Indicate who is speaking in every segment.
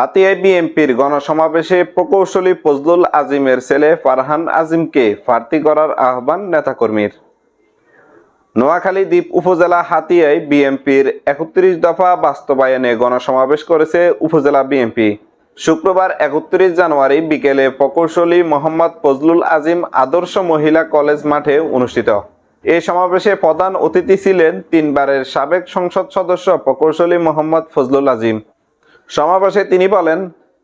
Speaker 1: হাতিয়ায় বিএনপির গণসমাবেশে প্রকৌশলী ফজলুল আজিমের ছেলে ফারহান আজিমকে প্রার্থী করার আহ্বান নেতাকর্মীর। নোয়াখালী দ্বীপ উপজেলা হাতিয়ায় বিএনপির একত্রিশ দফা বাস্তবায়নে গণসমাবেশ করেছে উপজেলা বিএনপি। শুক্রবার একত্রিশ জানুয়ারি বিকেলে প্রকৌশলী মোহাম্মদ ফজলুল আজিম আদর্শ মহিলা কলেজ মাঠে অনুষ্ঠিত। এই সমাবেশে প্রধান অতিথি ছিলেন তিনবারের সাবেক সংসদ সদস্য প্রকৌশলী মোহাম্মদ ফজলুল আজিম। সমাবেশে তিনি বলেন,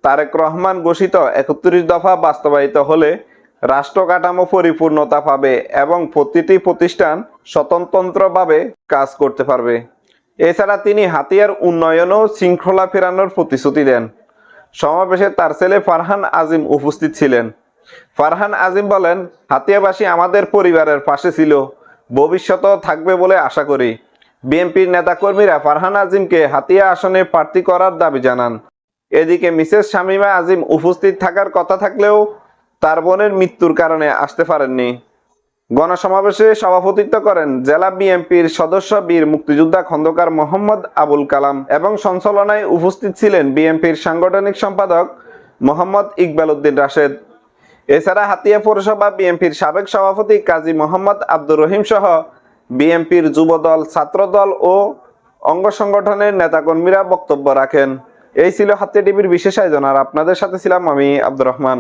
Speaker 1: তারেক রহমান ঘোষিত একত্রিশ দফা বাস্তবায়িত হলে রাষ্ট্র কাঠামো পরিপূর্ণতা পাবে এবং প্রতিটি প্রতিষ্ঠান স্বতন্ত্রভাবে কাজ করতে পারবে। এছাড়া তিনি হাতিয়ার উন্নয়ন ও শৃঙ্খলা ফেরানোর প্রতিশ্রুতি দেন। সমাবেশে তার ছেলে ফারহান আজিম উপস্থিত ছিলেন। ফারহান আজিম বলেন, হাতিয়াবাসী আমাদের পরিবারের পাশে ছিল, ভবিষ্যতেও থাকবে বলে আশা করি। বিএনপির নেতাকর্মীরা ফারহান আজিমকে হাতিয়া আসনে প্রার্থী করার দাবি জানান। এদিকে মিসেস শামীমা আজিম উপস্থিত থাকার কথা থাকলেও তার বোনের মৃত্যুর কারণে আসতে পারেননি। গণসমাবেশে সভাপতিত্ব করেন জেলা বিএনপির সদস্য বীর মুক্তিযোদ্ধা খন্দকার মোহাম্মদ আবুল কালাম এবং সঞ্চালনায় উপস্থিত ছিলেন বিএনপির সাংগঠনিক সম্পাদক মোহাম্মদ ইকবাল উদ্দিন রাশেদ। এছাড়া হাতিয়া পৌরসভা বিএনপির সাবেক সভাপতি কাজী মোহাম্মদ আব্দুর রহিম সহ বিএনপির যুবদল, ছাত্রদল ও অঙ্গ সংগঠনের নেতাকর্মীরা বক্তব্য রাখেন। এই ছিল হাতে টিভির বিশেষ আয়োজন, আর আপনাদের সাথে ছিলাম আমি আব্দুর রহমান।